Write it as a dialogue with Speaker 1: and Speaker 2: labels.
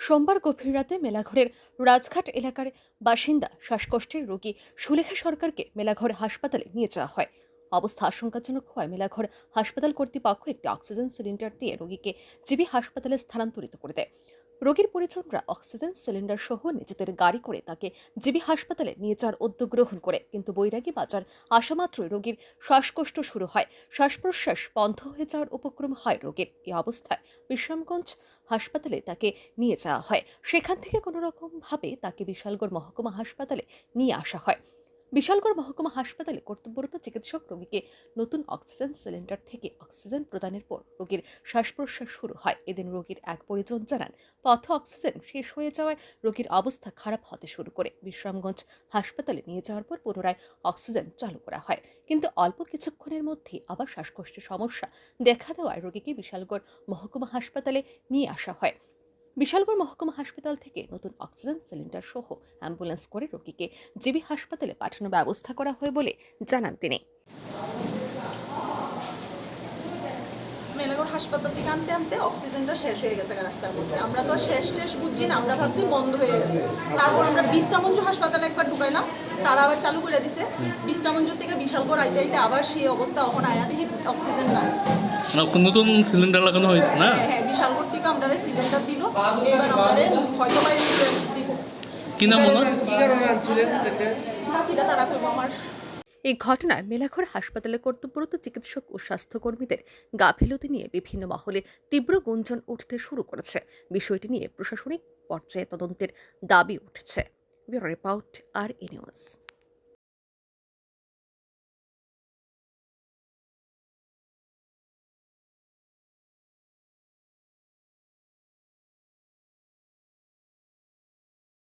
Speaker 1: সোমবার গভীর রাতে মেলাঘরের রাজঘাট এলাকার বাসিন্দা শ্বাসকষ্টের রোগী সুলেখা সরকারকে মেলাঘর হাসপাতালে নিয়ে যাওয়া হয়। অবস্থা আশঙ্কাজনক হওয়ায় মেলাঘর হাসপাতাল কর্তৃপক্ষ একটি অক্সিজেন সিলিন্ডার দিয়ে রোগীকে জিবি হাসপাতালে স্থানান্তরিত করে দেয়। রোগীর পরিজনরা অক্সিজেন সিলিন্ডার সহ নিজেদের গাড়ি করে তাকে জিবি হাসপাতালে নিয়ে যাওয়ার উদ্যোগ গ্রহণ করে। কিন্তু বৈরাগী বাজার আসামাত্রই রোগীর শ্বাসকষ্ট শুরু হয়। শ্বাস প্রশ্বাস বন্ধ হয়ে যাওয়ার উপক্রম হয় রোগীর। এই অবস্থায় বিশ্রামগঞ্জ হাসপাতালে তাকে নিয়ে যাওয়া হয়। সেখান থেকে কোনো রকম ভাবে তাকে বিশালগড় মহকুমা হাসপাতালে নিয়ে আসা হয়। বিশালগড় মহকুমা হাসপাতালে কর্তব্যরত চিকিৎসক রোগীকে নতুন অক্সিজেন সিলিন্ডার থেকে অক্সিজেন প্রদানের পর রোগীর শ্বাস প্রশ্বাস শুরু হয়। এদিন রোগীর এক পরিজন জানান, পথ অক্সিজেন শেষ হয়ে যাওয়ায় রোগীর অবস্থা খারাপ হতে শুরু করে। বিশ্রামগঞ্জ হাসপাতালে নিয়ে যাওয়ার পর পুনরায় অক্সিজেন চালু করা হয়। কিন্তু অল্প কিছুক্ষণের মধ্যে আবার শ্বাসকষ্টের সমস্যা দেখা দেওয়ায় রোগীকে বিশালগড় মহকুমা হাসপাতালে নিয়ে আসা হয়। বিশালগড় মহকুমা হাসপাতাল থেকে নতুন অক্সিজেন সিলিন্ডার সহ অ্যাম্বুলেন্স করে রোগীকে জিবি হাসপাতালে পাঠানোর ব্যবস্থা করা হয় বলে জানান তিনি।
Speaker 2: মেলাগড় হাসপাতাল থেকে আনতে আনতে অক্সিজেনটা শেষ হয়ে গেছে রাস্তার মধ্যে। আমরা তো শেষ টেস বুঝছি না, আমরা ভাবছি বন্ধ হয়ে গেছে। তারপর আমরা বিশ্রামঞ্জ হাসপাতালে একবার ঢুকাইলাম, তারা আবার চালু করে দিছে। বিশ্রামঞ্জ থেকে বিশালগড় আইতে আইতে আবার সেই অবস্থা, এখন আয়া দেখি অক্সিজেন নাই।
Speaker 3: না নতুন সিলিন্ডার লাগানো হয়েছে না?
Speaker 2: হ্যাঁ হ্যাঁ থেকে আমরা সিলিন্ডার দিল। এবার আমাদের হয়তো বা দিব।
Speaker 3: কি নাম ওনার?
Speaker 4: কি কারণে আনছিলেন
Speaker 2: বাকিটা তারা করব আমার।
Speaker 1: এই ঘটনায় মেলাঘর হাসপাতালে কর্তব্যরত চিকিৎসক ও স্বাস্থ্যকর্মীদের গাফিলতি নিয়ে বিভিন্ন মহলে তীব্র গুঞ্জন উঠতে শুরু করেছে। বিষয়টি নিয়ে প্রশাসনিক পর্যায়ে তদন্তের দাবি উঠছে। ব্যুরো রিপোর্ট আর নিউজ।